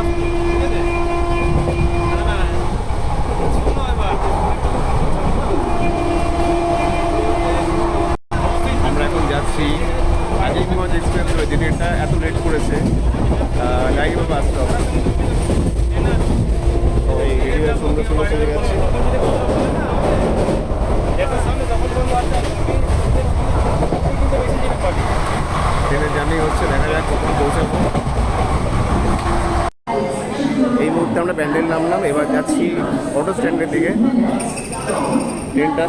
আমরা আমরা প্যান্ডেল নামলাম, এবার যাচ্ছি অটো স্ট্যান্ডের দিকে। ট্রেনটা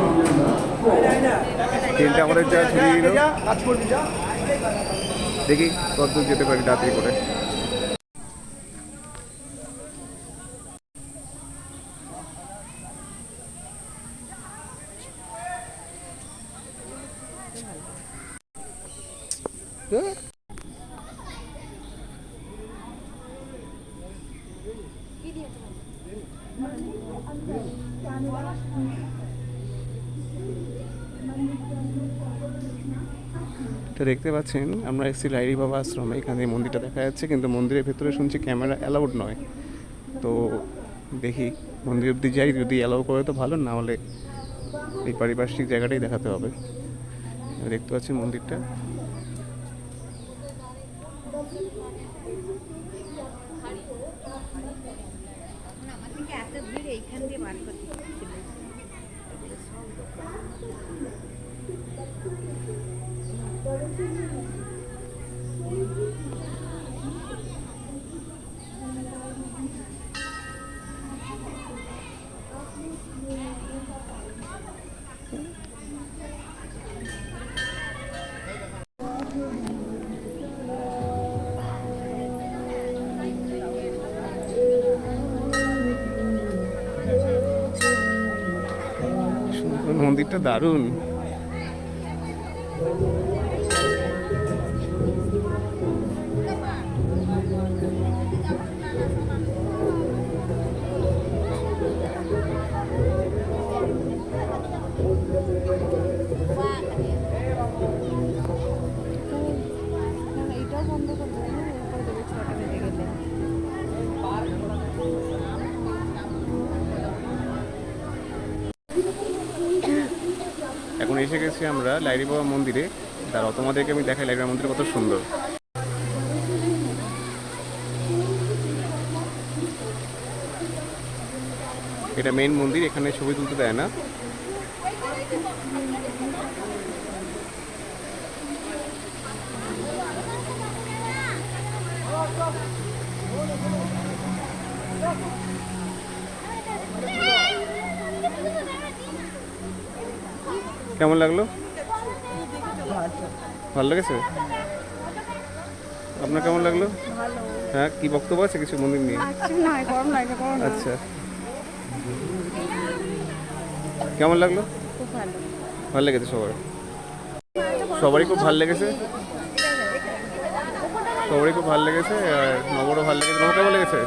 ট্রেনটা আমাদের যা ছড়িয়ে দিল। দেখি কতদূর যেতে পারি তাড়াতাড়ি করে। তো দেখতে পাচ্ছেন, আমরা এসেছি লাইরি বাবা আশ্রমে এখানে মন্দিরটা দেখা যাচ্ছে, কিন্তু মন্দিরের ভেতরে শুনছি ক্যামেরা অ্যালাউড নয়। তো দেখি মন্দির অব্দি যাই, যদি অ্যালাউ করে তো ভালো, না হলে এই পারিপার্শ্বিক জায়গাটাই দেখাতে হবে। দেখতে পাচ্ছেন মন্দিরটা। এত ভিড় এইখান দিয়ে বার করতে হচ্ছিল। এগুলো সব মন্দিরটা দারুণ। এসে গেছি আমরা লাইরি বাবা মন্দিরে। দাঁড়াও, তোমাদেরকে আমি দেখাই, লাইরি মন্দির কত সুন্দর। এটা মেইন মন্দির, এখানে ছবি তুলতে দেয় না। কেমন লাগল? ভালো লেগেছে? আপনার কেমন লাগল? হ্যাঁ কি বক্তব্য আছে কিছু মন্দির নিয়ে? না। আচ্ছা। কেমন লাগল? ভালো। লেগেছে সবার। সবারই খুব ভালো লেগেছে? সবারই খুব ভালো লেগেছে আর নবরও ভালো লেগেছে। নবর কেমন লেগেছে?